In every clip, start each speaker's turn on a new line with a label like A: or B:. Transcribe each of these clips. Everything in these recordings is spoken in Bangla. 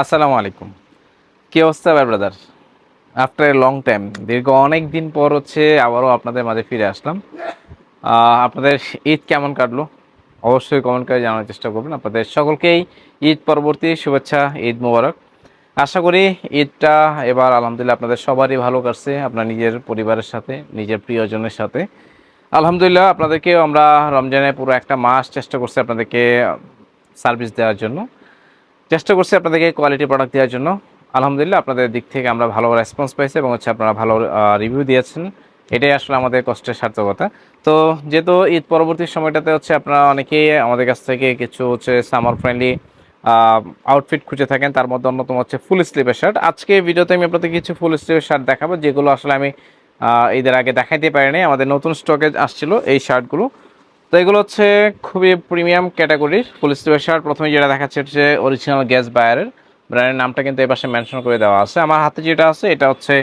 A: আসসালামু আলাইকুম। কি অবস্থা ভাই brother after a long time দীর্ঘ অনেক দিন পর হচ্ছে আবারও আপনাদের মাঝে ফিরে আসলাম। আপনাদের ঈদ কেমন কাটলো? অবশ্যই কমেন্ট করে জানার চেষ্টা করবেন। আপনাদের সকলকেই ঈদ পরবর্তী শুভেচ্ছা, ঈদ মোবারক। আশা করি ঈদটা এবার আলহামদুলিল্লাহ আপনাদের সবারই ভালো কাটছে, আপনার নিজের পরিবারের সাথে, নিজের প্রিয়জনের সাথে। আলহামদুলিল্লাহ আপনাদেরকে আমরা রমজানে পুরো একটা মাস চেষ্টা করছি আপনাদেরকে সার্ভিস দেওয়ার জন্য। চেষ্টা করছি আপনাদেরকে কোয়ালিটি প্রোডাক্ট দেওয়ার জন্য। আলহামদুলিল্লাহ আপনাদের দিক থেকে আমরা ভালো রেসপন্স পাইছি এবং হচ্ছে আপনারা ভালো রিভিউ দিয়েছেন। এটাই আসলে আমাদের কষ্টের সার্থকতা। তো যেহেতু ঈদ পরবর্তী সময়টাতে হচ্ছে আপনারা অনেকেই আমাদের কাছ থেকে কিছু হচ্ছে সামার ফ্রেন্ডলি আউটফিট খুঁজে থাকেন, তার মধ্যে অন্যতম হচ্ছে ফুল স্লিভের শার্ট আজকে ভিডিওতে আমি আপনাদের কিছু ফুল স্লিভের শার্ট দেখাবো, যেগুলো আসলে আমি ঈদের আগে দেখাইতে পারিনি। আমাদের নতুন স্টকে আসছিল এই শার্টগুলো তো এগুলো হচ্ছে খুবই প্রিমিয়াম ক্যাটাগরির ফুল শার্ট প্রথমে যেটা দেখাচ্ছে হচ্ছে অরিজিনাল গ্যাস বায়ারের ব্র্যান্ডের নামটা কিন্তু এই পাশে মেনশন করে দেওয়া আছে। আমার হাতে যেটা আছে, এটা হচ্ছে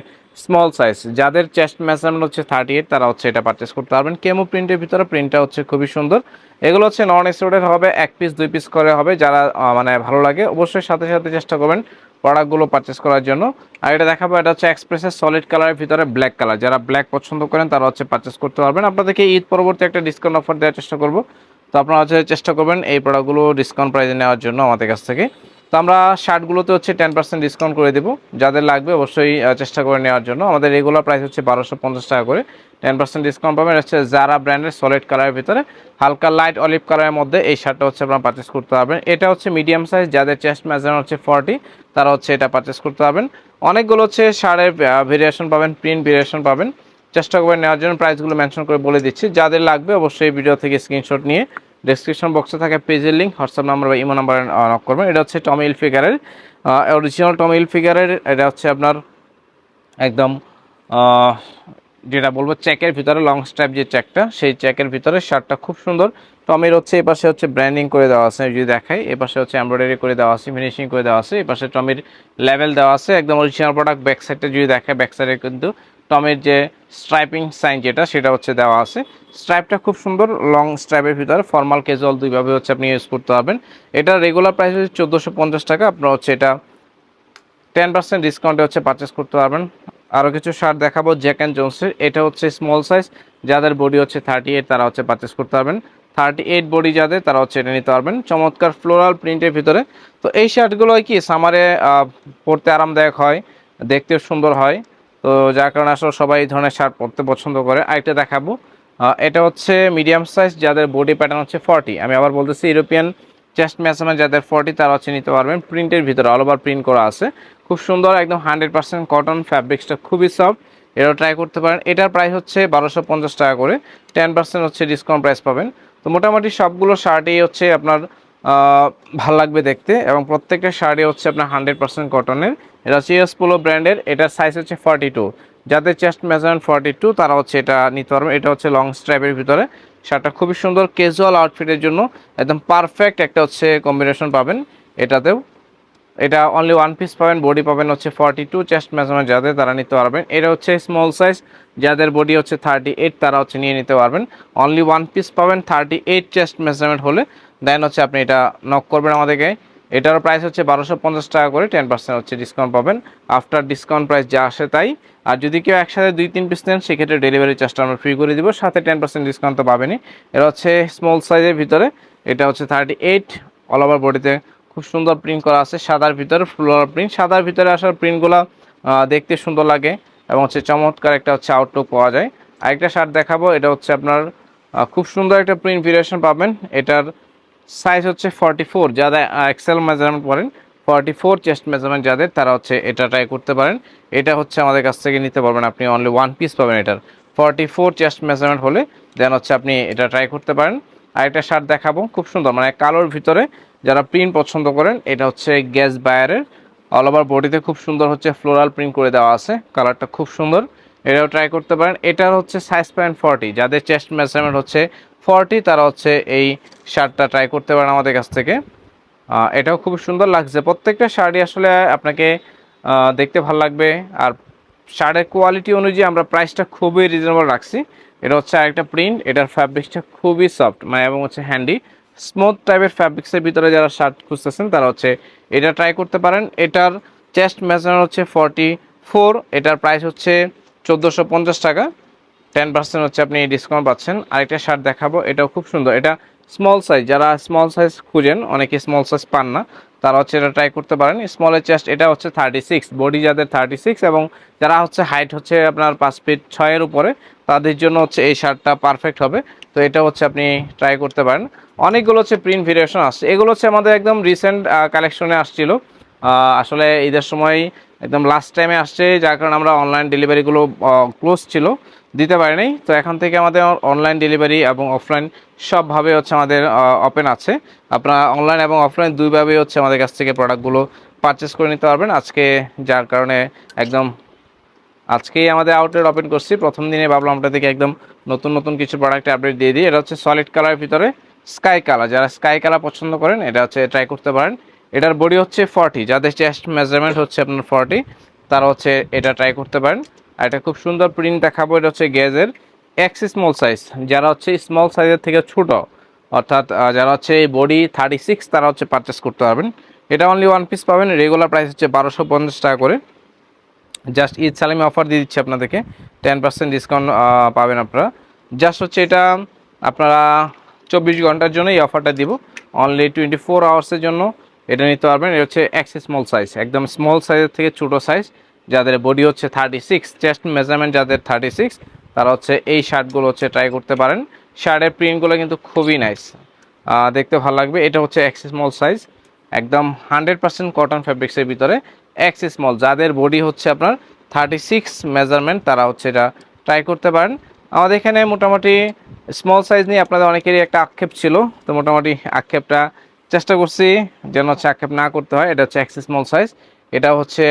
A: স্মল সাইজ যাদের চেস্ট মেজারমেন্ট হচ্ছে থার্টি এইট তারা হচ্ছে এটা পারচেস করতে পারবেন। কেমো প্রিন্টের ভিতরে প্রিন্টটা হচ্ছে খুবই সুন্দর। এগুলো হচ্ছে নন এক্সোডের হবে, এক পিস দুই পিস করে হবে। যারা মানে ভালো লাগে, অবশ্যই সাথে সাথে চেষ্টা করবেন প্রোডাক্টগুলো পারচেস করার জন্য। আর এটা দেখাবো, এটা হচ্ছে এক্সপ্রেসের সলিড কালারের ভিতরে ব্ল্যাক কালার যারা ব্ল্যাক পছন্দ করেন, তারা হচ্ছে পারচেস করতে পারবেন। আপনাদেরকে ঈদ পরবর্তী একটা ডিসকাউন্ট অফার দেওয়ার চেষ্টা করব। তো আপনারা হচ্ছে চেষ্টা করবেন এই প্রোডাক্টগুলো ডিসকাউন্ট প্রাইসে নেওয়ার জন্য আমাদের কাছ থেকে। তো আমরা শার্টগুলোতে হচ্ছে টেন পার্সেন্ট ডিসকাউন্ট করে দেবো। যাদের লাগবে অবশ্যই চেষ্টা করে নেওয়ার জন্য। আমাদের রেগুলার প্রাইস হচ্ছে বারোশো পঞ্চাশ টাকা করে। টেন পার্সেন্ট ডিসকাউন্ট পাবেন। হচ্ছে যারা ব্র্যান্ডের সলিড কালারের ভিতরে। হালকা লাইট অলিভ কালারের মধ্যে এই শার্টটা হচ্ছে আপনারা পারচেস করতে পারবেন। এটা হচ্ছে মিডিয়াম সাইজ যাদের চেস্ট মেজারমেন্ট হচ্ছে ফর্টি তারা হচ্ছে এটা পারচেস করতে পারবেন। অনেকগুলো হচ্ছে শার্টের ভেরিয়েশন পাবেন প্রিন্ট ভেরিয়েশন পাবেন। চেষ্টা করবেন নেওয়ার জন্য প্রাইসগুলো মেনশন করে বলে দিচ্ছি। যাদের লাগবে অবশ্যই ভিডিও থেকে স্ক্রিনশট নিয়ে ডেসক্রিপশন বক্সে থাকে পেজের লিঙ্ক হোয়াটসঅ্যাপ নাম্বার বা ইমো নাম্বার নক করবেন। এটা হচ্ছে টমি ইল ফিগারের অরিজিনাল টমি ইল ফিগারের এটা হচ্ছে আপনার একদম যেটা বলব চেকের ভিতরে লং স্ট্রাইপ যে চেকটা সেই চেকের ভিতরে শার্টটা খুব সুন্দর। টমির হচ্ছে এপাশে হচ্ছে ব্র্যান্ডিং করে দেওয়া আছে, যদি দেখাই এপাশে হচ্ছে এমব্রয়ডারি করে দেওয়া আছে ফিনিশিং করে দেওয়া আছে এপাশে পাশে টমির লেভেল দেওয়া আছে, একদম অরিজিনাল প্রোডাক্ট ব্যাক সাইডটা যদি দেখায় ব্যাক সাইডে কিন্তু টমের যে স্ট্রাইপিং সাইন যেটা, সেটা হচ্ছে দেওয়া আছে। স্ট্রাইপটা খুব সুন্দর লং স্ট্রাইপের ভিতরে ফর্মাল ক্যাজুয়াল দুইভাবে হচ্ছে আপনি ইউজ করতে পারবেন। এটা রেগুলার প্রাইস হচ্ছে চোদ্দোশো টাকা। আপনার হচ্ছে এটা টেন পার্সেন্ট ডিসকাউন্টে হচ্ছে পারচেস করতে পারবেন। আরও কিছু শার্ট দেখাবো জ্যাক অ্যান্ড জোন্সের এটা হচ্ছে স্মল সাইজ যাদের বডি হচ্ছে থার্টি এইট তারা হচ্ছে পারচেস করতে পারবেন। থার্টি এইট বডি যাদের, তারা হচ্ছে এটা নিতে পারবেন। চমৎকার ফ্লোরাল প্রিন্টের ভিতরে। তো এই শার্টগুলো কি সামারে পরতে আরামদায়ক হয়, দেখতেও সুন্দর হয়। তো যার কারণে আসলে সবাই এই ধরনের শার্ট পরতে পছন্দ করে। আরেকটা দেখাবো। এটা হচ্ছে মিডিয়াম সাইজ যাদের বডি প্যাটার্ন হচ্ছে ফর্টি আমি আবার বলতেছি ইউরোপিয়ান চেস্ট মেজারমেন্ট যাদের ফর্টি তারা হচ্ছে নিতে পারবেন। প্রিন্টের ভিতরে অল ওভার প্রিন্ট করা আছে। খুব সুন্দর, একদম হান্ড্রেড পার্সেন্ট কটন ফ্যাব্রিক্সটা খুবই সফট এটাও ট্রাই করতে পারেন। এটার প্রাইস হচ্ছে বারোশো পঞ্চাশ টাকা করে। টেন পার্সেন্ট হচ্ছে ডিসকাউন্ট প্রাইস পাবেন। তো মোটামুটি সবগুলো শার্টই হচ্ছে আপনার ভালো লাগবে দেখতে এবং প্রত্যেকটা শার্টই হচ্ছে আপনার হান্ড্রেড পার্সেন্ট কটনের এটা ইউএস পোলো ব্র্যান্ডের এটার সাইজ হচ্ছে ফর্টি টু যাদের চেস্ট মেজারমেন্ট ফর্টি টু তারা হচ্ছে এটা নিতে পারবেন এটা হচ্ছে লং স্ট্রাইপের ভিতরে। শার্টটা খুবই সুন্দর ক্যাজুয়াল আউটফিটের জন্য একদম পারফেক্ট একটা হচ্ছে কম্বিনেশন পাবেন এটাতেও। এটা অনলি ওয়ান পিস পাবেন বডি পাবেন হচ্ছে ফর্টি টু চেস্ট মেজারমেন্ট যাদের, তারা নিতে পারবেন। এটা হচ্ছে স্মল সাইজ যাদের বডি হচ্ছে থার্টি এইট তারা হচ্ছে নিয়ে নিতে পারবেন। অনলি ওয়ান পিস পাবেন থার্টি এইট চেস্ট মেজারমেন্ট হলে। দেন হচ্ছে আপনি এটা নক করবেন আমাদেরকে। এটার প্রাইস হচ্ছে বারোশো পঞ্চাশ টাকা করে টেন পার্সেন্ট হচ্ছে ডিসকাউন্ট পাবেন। আফটার ডিসকাউন্ট প্রাইস যা আসে তাই। আর যদি কেউ একসাথে দুই, তিন পিস নেন, সেক্ষেত্রে ডেলিভারি চার্জটা আমরা ফ্রি করে দিব। সাথে টেন পার্সেন্ট ডিসকাউন্ট তো পাবেনই। এটা হচ্ছে স্মল সাইজের ভিতরে। এটা হচ্ছে থার্টি এইট অল ওভার বডিতে খুব সুন্দর প্রিন্ট করা আছে। সাদার ভিতরে ফ্লোরাল প্রিন্ট সাদার ভিতরে আসার প্রিন্টগুলো দেখতে সুন্দর লাগে এবং হচ্ছে চমৎকার একটা হচ্ছে আউটলুক পাওয়া যায়। আরেকটা শার্ট দেখাবো। এটা হচ্ছে আপনার খুব সুন্দর একটা প্রিন্ট ভেরিয়েশন পাবেন। এটার সাইজ হচ্ছে ফর্টি ফোর যাদের এক্সেল মেজারমেন্ট পড়েন ফর্টি ফোর চেস্ট মেজারমেন্ট যাদের, তারা হচ্ছে এটা ট্রাই করতে পারেন। এটা হচ্ছে আমাদের কাছ থেকে নিতে পারবেন, আপনি অনলি ওয়ান পিস পাবেন এটার। ফর্টি ফোর চেস্ট মেজারমেন্ট হলে দেন হচ্ছে আপনি এটা ট্রাই করতে পারেন। আরেকটা শার্ট দেখাবো, খুব সুন্দর মানে কালোর ভিতরে যারা প্রিন্ট পছন্দ করেন, এটা হচ্ছে গ্যাস বায়ারের অল ওভার বডিতে খুব সুন্দর হচ্ছে ফ্লোরাল প্রিন্ট করে দেওয়া আছে কালারটা খুব সুন্দর। এটাও ট্রাই করতে পারেন। এটার হচ্ছে সাইজ পয়েন্ট ফর্টি যাদের চেস্ট মেজারমেন্ট হচ্ছে ফর্টি, তারা হচ্ছে এই শার্টটা ট্রাই করতে পারেন আমাদের কাছ থেকে। এটাও খুব সুন্দর লাগছে। প্রত্যেকটা শার্টই আসলে আপনাকে দেখতে ভালো লাগবে। আর শার্টের কোয়ালিটি অনুযায়ী আমরা প্রাইসটা খুবই রিজনেবল রাখছি। এটা হচ্ছে আরেকটা প্রিন্ট এটার ফ্যাব্রিক্সটা খুবই সফট মানে এবং হচ্ছে হ্যান্ডি স্মুথ টাইপের ফ্যাব্রিক্সের ভিতরে যারা শার্ট খুঁজতেছেন, তারা হচ্ছে এটা ট্রাই করতে পারেন। এটার চেস্ট মেজার হচ্ছে ফর্টি ফোর এটার প্রাইস হচ্ছে চোদ্দোশো টাকা। টেন পার্সেন্ট হচ্ছে আপনি ডিসকাউন্ট পাচ্ছেন। আরেকটা শার্ট দেখাবো, এটাও খুব সুন্দর। এটা স্মল সাইজ যারা স্মল সাইজ খুঁজেন, অনেকে স্মল সাইজ পান না, তারা হচ্ছে এটা ট্রাই করতে পারেন। স্মলের চেস্ট এটা হচ্ছে থার্টি সিক্স বডি যাদের থার্টি সিক্স এবং যারা হচ্ছে হাইট হচ্ছে আপনার পাঁচ ফিট ছয়ের উপরে, তাদের জন্য হচ্ছে এই শার্টটা পারফেক্ট হবে। তো এটা হচ্ছে আপনি ট্রাই করতে পারেন। অনেকগুলো হচ্ছে প্রিন্ট ভেরিয়েশন আসছে। এগুলো হচ্ছে আমাদের একদম রিসেন্ট কালেকশনে আসছিল। আসলে ঈদের সময় একদম লাস্ট টাইমে আসছে, যার কারণে আমরা অনলাইন ডেলিভারিগুলো ক্লোজ ছিল। দিতে পারিনি তো এখন থেকে আমাদের অনলাইন ডেলিভারি এবং অফলাইন সবভাবে হচ্ছে আমাদের ওপেন আছে। আপনারা অনলাইন এবং অফলাইন দুইভাবেই হচ্ছে আমাদের কাছ থেকে প্রোডাক্টগুলো পারচেস করে নিতে পারবেন। আজকে যার কারণে একদম আজকেই আমাদের আউটলেট ওপেন করছি। প্রথম দিনে ভাবলাম আপনাদেরকে একদম নতুন নতুন কিছু প্রোডাক্ট আপডেট দিয়ে দিই। এটা হচ্ছে সলিড কালারের ভিতরে স্কাই কালার যারা স্কাই কালার পছন্দ করেন, এটা হচ্ছে ট্রাই করতে পারেন। এটার বডি হচ্ছে ফর্টি যাদের চেস্ট মেজারমেন্ট হচ্ছে আপনার ফর্টি তারা হচ্ছে এটা ট্রাই করতে পারেন। আর এটা খুব সুন্দর প্রিন্ট দেখাবো, এটা হচ্ছে গ্যাজের এক্স স্মল সাইজ যারা হচ্ছে স্মল সাইজের থেকে ছোট, অর্থাৎ যারা হচ্ছে বডি থার্টি সিক্স তারা হচ্ছে পারচেস করতে পারবেন। এটা অনলি ওয়ান পিস পাবেন রেগুলার প্রাইস হচ্ছে বারোশো পঞ্চাশ টাকা করে। জাস্ট ঈদ সালামি অফার দিয়ে দিচ্ছি আপনাদেরকে টেন পার্সেন্ট ডিসকাউন্ট পাবেন আপনারা। জাস্ট হচ্ছে এটা, আপনারা চব্বিশ ঘণ্টার জন্য এই অফারটা দিব। অনলি টোয়েন্টি ফোর আওয়ার্সের জন্য এটা নিতে পারবেন। এটা হচ্ছে এক্স স্মল সাইজ একদম স্মল সাইজের থেকে ছোটো সাইজ যাদের বডি হচ্ছে থার্টি সিক্স চেস্ট মেজারমেন্ট যাদের থার্টি সিক্স তারা হচ্ছে এই শার্টগুলো হচ্ছে ট্রাই করতে পারেন। শার্টের প্রিন্টগুলো কিন্তু খুবই নাইস দেখতে ভালো লাগবে। এটা হচ্ছে এক্স স্মল সাইজ একদম হান্ড্রেড পার্সেন্ট কটন ফ্যাব্রিক্সের ভিতরে এক্স স্মল যাদের বডি হচ্ছে আপনার থার্টি সিক্স মেজারমেন্ট তারা হচ্ছে এটা ট্রাই করতে পারেন। আমাদের এখানে মোটামুটি স্মল সাইজ নিয়ে আপনাদের অনেকেরই একটা আক্ষেপ ছিল। তো মোটামুটি আক্ষেপটা চেষ্টা করছি যেন হচ্ছে আক্ষেপ না করতে হয়। এটা হচ্ছে এক্স স্মল সাইজ এটা হচ্ছে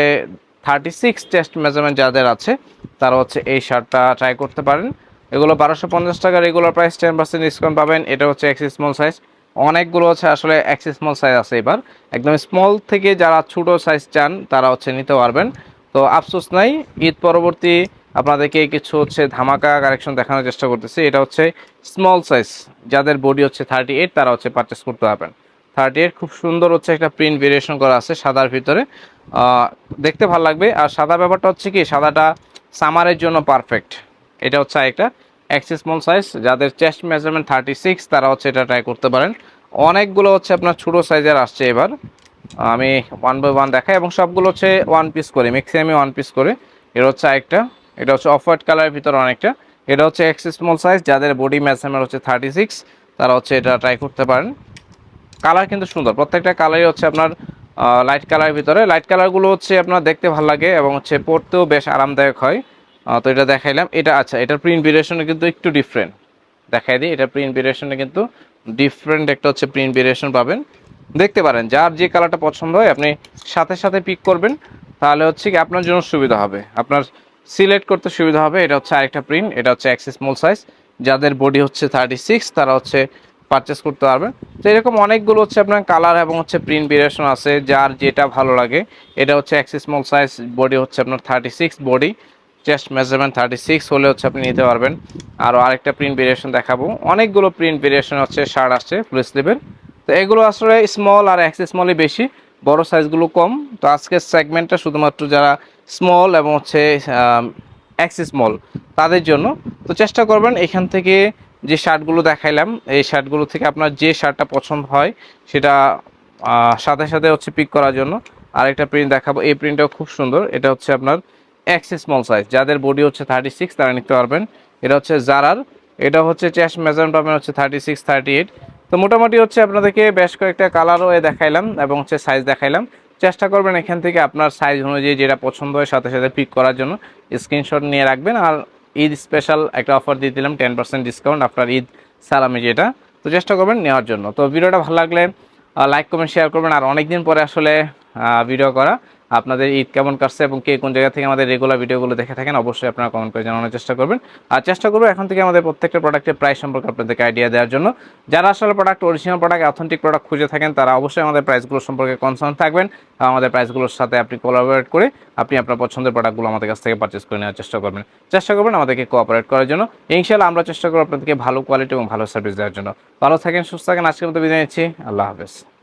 A: থার্টি সিক্স টেস্ট মেজারমেন্ট যাদের আছে, তারা হচ্ছে এই শার্টটা ট্রাই করতে পারেন। এগুলো বারোশো পঞ্চাশ টাকা regular price ten percent discount পাবেন। এটা হচ্ছে এক্স স্মল সাইজ অনেকগুলো হচ্ছে আসলে এক্স স্মল সাইজ আছে এবার। একদম স্মল থেকে যারা ছোটো সাইজ চান, তারা হচ্ছে নিতে পারবেন। তো আফসোস নাই, ঈদ পরবর্তী আপনাদেরকে কিছু হচ্ছে ধামাকা কালেকশন দেখানোর চেষ্টা করতেছি। এটা হচ্ছে স্মল সাইজ যাদের বডি হচ্ছে থার্টি এইট তারা হচ্ছে পারচেস করতে পারবেন। থার্টি এইট খুব সুন্দর হচ্ছে একটা প্রিন্ট ভেরিয়েশন করা আছে সাদার ভিতরে। দেখতে ভালো লাগবে। আর সাদা ব্যাপারটা হচ্ছে কি, সাদাটা সামারের জন্য পারফেক্ট এটা হচ্ছে একটা এক্স স্মল সাইজ যাদের চেস্ট মেজারমেন্ট থার্টি সিক্স তারা হচ্ছে এটা ট্রাই করতে পারেন। অনেকগুলো হচ্ছে আপনার ছোটো সাইজের আসছে এবার। আমি ওয়ান বাই ওয়ান দেখাই এবং সবগুলো হচ্ছে ওয়ান পিস করে ম্যাক্সিমামই ওয়ান পিস করে। এটা হচ্ছে একটা এটা হচ্ছে অফ হোয়াইট কালারের ভিতরে অনেকটা। এটা হচ্ছে এক্স স্মল সাইজ যাদের বডি মেজারমেন্ট হচ্ছে থার্টি সিক্স তারা হচ্ছে এটা ট্রাই করতে পারেন। কালার কিন্তু সুন্দর। প্রত্যেকটা কালারই হচ্ছে আপনার লাইট কালারের ভিতরে। লাইট কালারগুলো হচ্ছে আপনার দেখতে ভালো লাগে এবং হচ্ছে পরতেও বেশ আরামদায়ক হয়। তো এটা দেখাইলাম। এটা আচ্ছা এটার প্রিন্ট ভেরিয়েশনে কিন্তু একটু ডিফারেন্ট দেখাই দিই এটা প্রিন্ট ভেরিয়েশনে কিন্তু ডিফারেন্ট একটা হচ্ছে প্রিন্ট ভেরিয়েশন পাবেন। দেখতে পারেন, যার যে কালারটা পছন্দ হয় আপনি সাথে সাথে পিক করবেন। তাহলে হচ্ছে কি আপনার জন্য সুবিধা হবে। আপনার সিলেক্ট করতে সুবিধা হবে। এটা হচ্ছে আরেকটা প্রিন্ট এটা হচ্ছে এক্সেস স্মল সাইজ যাদের বডি হচ্ছে থার্টি সিক্স তারা হচ্ছে পারচেস করতে পারবেন। তো এরকম অনেকগুলো হচ্ছে আপনার কালার এবং হচ্ছে প্রিন্ট ভেরিয়েশন আছে, যার যেটা ভালো লাগে। এটা হচ্ছে এক্সেস স্মল সাইজ বডি হচ্ছে আপনার thirty six body chest measurement thirty six হলে হচ্ছে আপনি নিতে পারবেন। আরও আরেকটা প্রিন্ট ভেরিয়েশন দেখাবো। অনেকগুলো প্রিন্ট ভেরিয়েশন হচ্ছে শার্ট আসছে ফুল স্লিভের তো এগুলো আসলে স্মল আর এক্স স্মলই বেশি, বড় সাইজগুলো কম। তো আজকের সেগমেন্টটা শুধুমাত্র যারা স্মল এবং হচ্ছে এক্স স্মল তাদের জন্য। তো চেষ্টা করবেন এখান থেকে যে শার্টগুলো দেখাইলাম, এই শার্টগুলো থেকে আপনার যে শার্টটা পছন্দ হয়, সেটা সাথে সাথে হচ্ছে পিক করার জন্য আরেকটা প্রিন্ট দেখাবো। এই প্রিন্টটাও খুব সুন্দর। এটা হচ্ছে আপনার এক্স স্মল সাইজ যাদের বডি হচ্ছে থার্টি সিক্স তারা নিতে পারবেন। এটা হচ্ছে জারার এটা হচ্ছে চেস্ট মেজারমেন্ট পাবেন হচ্ছে থার্টি সিক্স থার্টি এইট তো মোটামুটি হচ্ছে আপনাদেরকে বেশ কয়েকটা কালারও এ দেখাইলাম এবং হচ্ছে সাইজ দেখাইলাম। চেষ্টা করবেন এখান থেকে আপনার সাইজ অনুযায়ী যেটা পছন্দ হয়, সাথে সাথে পিক করার জন্য। স্ক্রিনশট নিয়ে রাখবেন আর ঈদ স্পেশাল একটা অফার দিয়ে দিলাম টেন পার্সেন্ট ডিসকাউন্ট আপনার ঈদ সালামি যেটা। তো চেষ্টা করবেন নেওয়ার জন্য। তো ভিডিওটা ভালো লাগলে লাইক কমেন্ট শেয়ার করবেন। আর অনেক দিন পরে আসলে ভিডিও করা। আপনাদের ঈদ কেমন কাটছে এবং কে কোন জায়গা থেকে আমাদের রেগুলার ভিডিওগুলো দেখে থাকেন, অবশ্যই আপনারা কমেন্ট করে জানানোর চেষ্টা করবেন। আর চেষ্টা করব এখন থেকে আমাদের প্রত্যেকটা প্রোডাক্টের প্রাইস সম্পর্কে আপনাদেরকে আইডিয়া দেওয়ার জন্য। যারা আসলে product original product authentic product খুঁজে থাকেন, তারা অবশ্যই আমাদের প্রাইসগুলো সম্পর্কে কনসার্ন থাকবেন। আমাদের প্রাইসগুলোর সাথে আপনি কোলাবোরেট করে আপনি আপনার পছন্দের প্রোডাক্টগুলো আমাদের কাছ থেকে পারচেস করে নেওয়ার চেষ্টা করবেন। চেষ্টা করবেন আমাদেরকে কোঅপারেট করার জন্য। ইনশাআল্লাহ আমরা চেষ্টা করব আপনাদেরকে ভালো কোয়ালিটি এবং ভালো সার্ভিস দেওয়ার জন্য। ভালো থাকেন, সুস্থ থাকেন। আজকের মতো বিদায় নিচ্ছি। আল্লাহ হাফেজ।